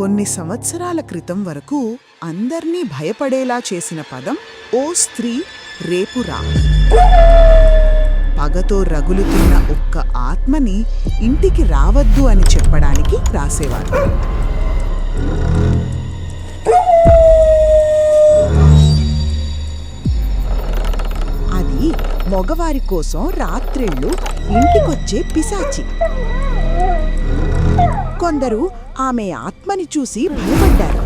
కొన్ని సంవత్సరాల క్రితం వరకు అందర్నీ భయపడేలా చేసిన పదం ఓ స్త్రీ రేపు రా. పగతో రగులుతున్న ఒక్క ఆత్మని ఇంటికి రావద్దు అని చెప్పడానికి రాసేవారు. అది మగవారి కోసం రాత్రిళ్ళు ఇంటికొచ్చే పిశాచి. కొందరు ఆమె ఆత్మని చూసి భయపడ్డారు.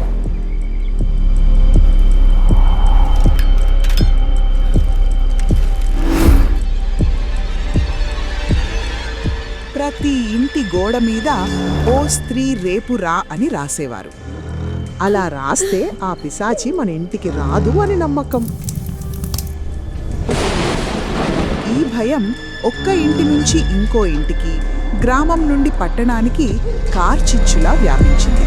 ప్రతి ఇంటి గోడ మీద ఓ స్త్రీ రేపు రా అని రాసేవారు. అలా రాస్తే ఆ పిశాచి మన ఇంటికి రాదు అని నమ్మకం. ఈ భయం ఒక్క ఇంటి నుంచి ఇంకో ఇంటికి గ్రామం నుండి పట్టణానికి కార్చిచ్చులా వ్యాపించింది.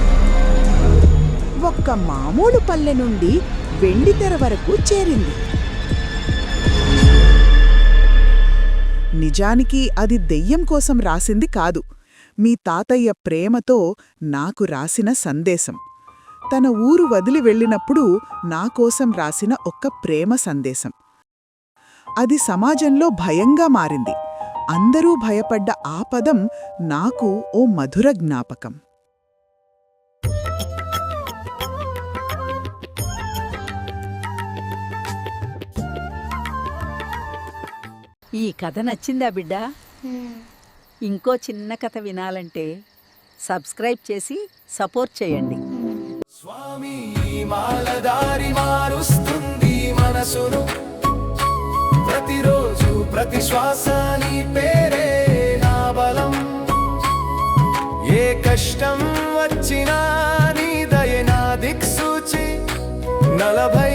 ఒక్క మామూలు పల్లె నుండి వెండితెర వరకు చేరింది. నిజానికి అది దెయ్యం కోసం రాసింది కాదు. మీ తాతయ్య ప్రేమతో నాకు రాసిన సందేశం. తన ఊరు వదిలి వెళ్ళినప్పుడు నా కోసం రాసిన ఒక్క ప్రేమ సందేశం. అది సమాజంలో భయంగా మారింది. అందరూ భయపడ్డ ఆ పదం నాకు ఓ మధుర జ్ఞాపకం. ఈ కథ నచ్చిందా బిడ్డ? ఇంకో చిన్న కథ వినాలంటే సబ్స్క్రైబ్ చేసి సపోర్ట్ చేయండి. స్వామి ఈ మాలదారి మారుస్తుంది మనసును. ప్రతి శ్వాస నీ పేరే నా బలం. ఏ కష్టం వచ్చినా నీ దయ నా దిక్సూచి నలభై